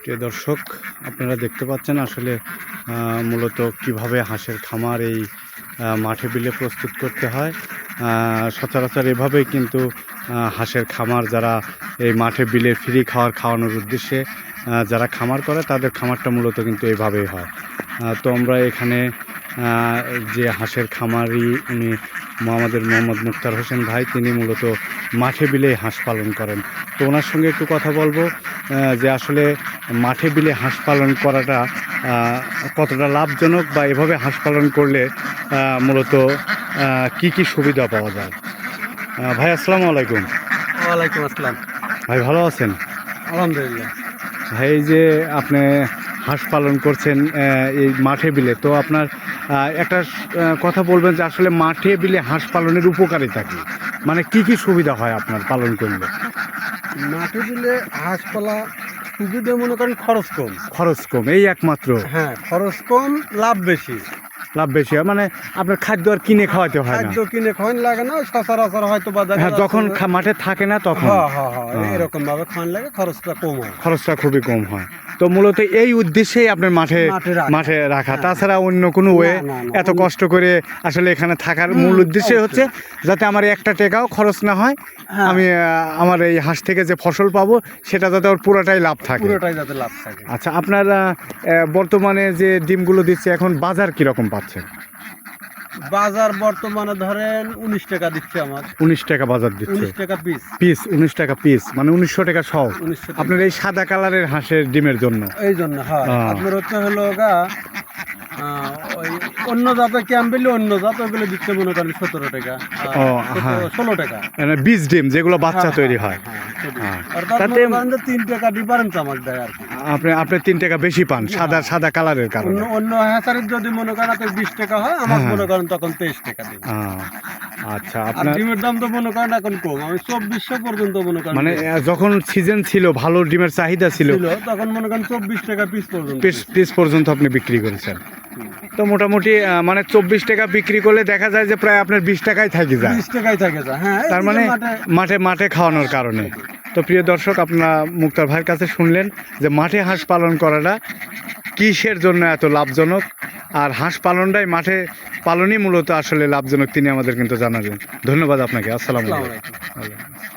প্রিয় দর্শক, আপনারা দেখতে পাচ্ছেন আসলে মূলত কীভাবে হাঁসের খামার এই মাঠে বিলে প্রস্তুত করতে হয়। সচরাচর এভাবেই কিন্তু হাঁসের খামার যারা এই মাঠে বিলে ফ্রি খাওয়ার খাওয়ানোর উদ্দেশ্যে যারা খামার করে, তাদের খামারটা মূলত কিন্তু এভাবেই হয়। তো আমরা এখানে যে হাঁসের খামারি উনি আমাদের মোহাম্মদ মুক্তার হোসেন ভাই তিনি মূলত মাঠে বিলে হাঁস পালন করেন। তো ওনার সঙ্গে একটু কথা বলব যে আসলে মাঠে বিলে হাঁস পালন করাটা কতটা লাভজনক বা এভাবে হাঁস পালন করলে মূলত কি কি সুবিধা পাওয়া যায়? ভাই আসসালামু আলাইকুম। ওয়ালাইকুম আসসালাম। ভাই ভালো আছেন? আলহামদুলিল্লাহ। ভাই এই যে আপনি হাঁস পালন করছেন এই মাঠে বিলে তো আপনার একটা কথা বলবেন যে আসলে মাঠে বিলে হাঁস পালনের উপকারিতা কি? মানে কি কি সুবিধা হয় আপনার পালন করলে? মাঠে দিলে হাঁস পালা সুবিধা মনে করেন খরচ কম। খরচ কম এই একমাত্র? হ্যাঁ খরচ কম লাভ বেশি। লাভ বেশি হয় মানে আপনার খাদ্য আর কিনে খাওয়াতে হয় খাদ্য কিনে খাওয়ান লাগে না সচরাচর হয়তো বাজারে হ্যাঁ যখন মাঠে থাকে না তখন? হ্যাঁ হ্যাঁ হ্যাঁ হ্যাঁ। এরকম ভাবে খাওয়ান লাগে খরচটা কম হয়। খরচটা খুবই কম হয়। তো মূলত এই উদ্দেশ্যেই আপনার মাঠে মাঠে রাখা। হ্যাঁ। তাছাড়া অন্য কোনো ওয়ে এত কষ্ট করে আসলে এখানে থাকার মূল উদ্দেশ্যই হচ্ছে যাতে আমার একটা টেকাও খরচ না হয় হ্যাঁ। আমি আমার এই হাঁস থেকে যে ফসল পাবো সেটা যাতে ওর পুরোটাই লাভ থাকে পুরোটাই যাতে লাভ থাকে আচ্ছা আপনারা বর্তমানে যে ডিমগুলো দিচ্ছে এখন বাজার কীরকম পাচ্ছেন বাজার বর্তমানে ধরেন উনিশ টাকা দিচ্ছে আমার। উনিশ টাকা বাজার দিচ্ছে। উনিশ টাকা পিস পিস উনিশ টাকা পিস মানে উনিশশো টাকা সহ। আপনার এই সাদা কালারের হাঁসের ডিমের জন্য। এই জন্য হ্যাঁ। হ্যাঁ। আপনার হচ্ছে হলো গা অন্য জাতের ক্যাম্পেলে অন্য জাত ওগুলো দিচ্ছে মনে করেন সতেরো টাকা হ্যাঁ। ষোলো টাকা। মানে বীজ ডিম যেগুলো বাচ্চা হ্যাঁ, তৈরি হ্যাঁ, হয়। সেটাই। অর্থাৎ তাতে- করেন যে তিন টাকা ডিফারেন্স আমাকে দেয় আর কি। আপনি আপনি তিন টাকা বেশি পান সাদা সাদা কালারের কারণে। অন্য হ্যাচারির যদি মনে করেন বিশ টাকা হয় আমার। মনে করেন তখন তেইশ টাকা দিন আচ্ছা আপনার ডিমের দাম তো মনে করেন এখন কম। আমি চব্বিশশো পর্যন্ত মনে করেন মানে যখন সিজন ছিল ভালো ডিমের চাহিদা ছিল তখন মনে করেন চব্বিশ টাকা পিস পর্যন্ত পিস পর্যন্ত আপনি বিক্রি করেছেন। তো মোটামুটি মানে চব্বিশ টাকা বিক্রি করলে দেখা যায় যে প্রায় আপনার বিশ টাকায় থাকি যায়। বিশ টাকায় থাকে যা হ্যাঁ তার মানে মাঠে মাঠে খাওয়ানোর কারণে। তো প্রিয় দর্শক, আপনারা মুক্তার ভাইয়ের কাছে শুনলেন যে মাঠে হাঁস পালন করাটা কিসের জন্য এত লাভজনক আর হাঁস পালনটাই মাঠে পালনই মূলত আসলে লাভজনক, তিনি আমাদের কিন্তু জানালেন ধন্যবাদ আপনাকে আসসালামু। আলাইকুম।